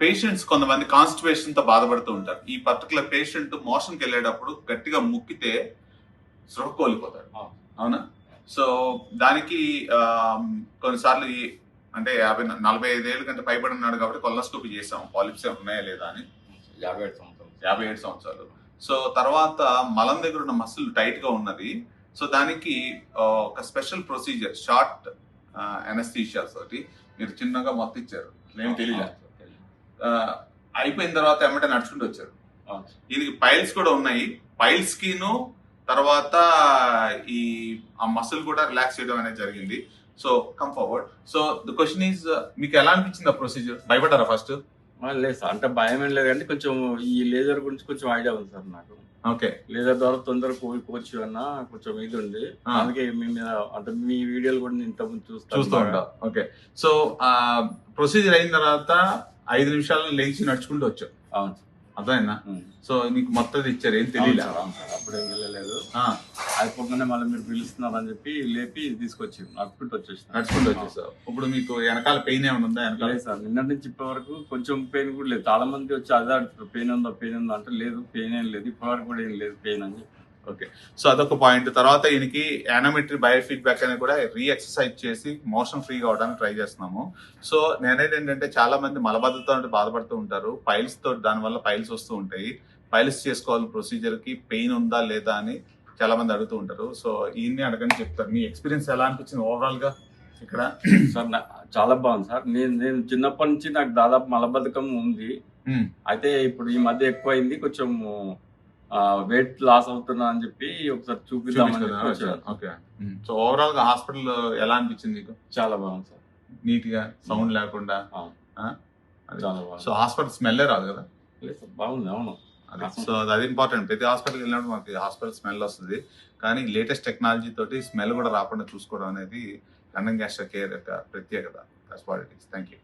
Patients కొంతమంది కాన్స్టిపేషన్తో బాధపడుతూ ఉంటారు. ఈ పర్టికులర్ పేషెంట్ మోషన్కి వెళ్ళేటప్పుడు గట్టిగా ముక్కితే స్పృహ కోల్పోతాడు అవును. సో దానికి కొన్నిసార్లు ఈ- అంటే యాభై నలభై ఐదేళ్ళ కంటే పైబడి ఉన్నాడు కాబట్టి కొలనోస్కోపీ చేసాం పాలిప్స్ ఉన్నాయా లేదా అని. యాభై ఏడు సంవత్సరాలు. యాభై ఏడు సంవత్సరాలు. సో తర్వాత మలం దగ్గర ఉన్న మసిల్ టైట్గా ఉన్నది. సో దానికి ఒక స్పెషల్ ప్రొసీజర్ షార్ట్ ఎనస్థీషియా తోటి మీరు చిన్నగా మొత్తం ఇచ్చారు. ఏమి తెలియదు. అయిపోయిన తర్వాత ఎమ్మటే నడుచుకుంటూ వచ్చారు. దీనికి పైల్స్ కూడా ఉన్నాయి. పైల్స్ కిను తర్వాత ఈ ఆ మసిల్ కూడా రిలాక్స్ చేయడం అనేది జరిగింది. So come forward so the question is మీకు ఎలా అనిపించింది ఆ ప్రొసీజర్ భయపడ్డారా ఫస్ట్ లేదు సార్. అంటే భయం ఏం లేదంటే కొంచెం ఈ లేజర్ గురించి కొంచెం ఐడియా ఉంది సార్ నాకు. ఓకే లేజర్ ద్వారా తొందరగా కోలుకోవచ్చు అన్న కొంచెం ఇది ఉంది. అందుకే మీ మీద అంటే మీ వీడియోలు కూడా నేను ఇంతకుముందు చూస్తూ బాగా. ఉంటాం. ఓకే సో ప్రొసీజర్ అయిన తర్వాత ఐదు నిమిషాలు లేచి నడుచుకుంటూ వచ్చావు. అవును. అర్థమైందా? ఉమ్. సో నీకు మొత్తం ఇచ్చారు ఏం అవును తెలియలే సార్, అవును సార్. అప్పుడు ఏం వెళ్ళలేదు. అయిపోగానే మళ్ళీ మీరు పిలుస్తున్నారు అని చెప్పి లేపి తీసుకొచ్చి నడుపుకుంటూ వచ్చేసిన నడుచుకుంటూ వచ్చేసావు. ఇప్పుడు మీకు వెనకాల పెయిన్ ఏమైనా ఉందా? వెనకాల? సార్ నిన్నటి నుంచి ఇప్పటి వరకు కొంచెం పెయిన్ కూడా లేదు. చాలా మంది వచ్చి అదే పెయిన్ ఉందా? పెయిన్ ఉందా? అంటే లేదు పెయిన్ ఏం లేదు. ఇప్పటి వరకు కూడా ఏం లేదు పెయిన్ అని చెప్పి. ఓకే. సో అదొక పాయింట్. తర్వాత ఈయనకి యానోమెట్రీ బయో ఫీడ్బ్యాక్ అనేది కూడా రీ ఎక్సర్సైజ్ చేసి మోషన్ ఫ్రీగా అవడానికి ట్రై చేస్తున్నాము. సో నేనేది ఏంటంటే చాలా మంది మలబద్ధతో బాధపడుతూ ఉంటారు. పైల్స్తో దానివల్ల పైల్స్ వస్తూ ఉంటాయి. పైల్స్ చేసుకోవాలని ప్రొసీజర్కి పెయిన్ ఉందా లేదా అని చాలా మంది అడుగుతూ ఉంటారు. సో ఈయన్ని అడగని చెప్తారు. మీ ఎక్స్పీరియన్స్ ఎలా అనిపించింది ఓవరాల్గా ఇక్కడ? సార్ చాలా బాగుంది సార్. నేను నేను చిన్నప్పటి నుంచి నాకు దాదాపు మలబద్ధకం ఉంది. అయితే ఇప్పుడు ఈ మధ్య ఎక్కువైంది. కొంచెం వెయిట్ లాస్ అవుతున్నా అని చెప్పి ఒకసారి చూపిద్దామని. ఓకే సో ఓవరాల్గా హాస్పిటల్ ఎలా అనిపించింది మీకు చాలా బాగుంది సార్. నీట్గా సౌండ్ లేకుండా? ఆ. ఆ? అది. చాలా బాగుంది. సో హాస్పిటల్ స్మెల్లే రాదు కదా? బాగుంది అవును. అది. సో అది ఇంపార్టెంట్ ప్రతి హాస్పిటల్కి వెళ్ళినప్పుడు మనకి హాస్పిటల్ స్మెల్ వస్తుంది. కానీ లేటెస్ట్ టెక్నాలజీ తోటి స్మెల్ కూడా రాకుండా చూసుకోవడం అనేది లండన్ గ్యాస్ట్రో కేర్ యొక్క ప్రత్యేకత. Thank you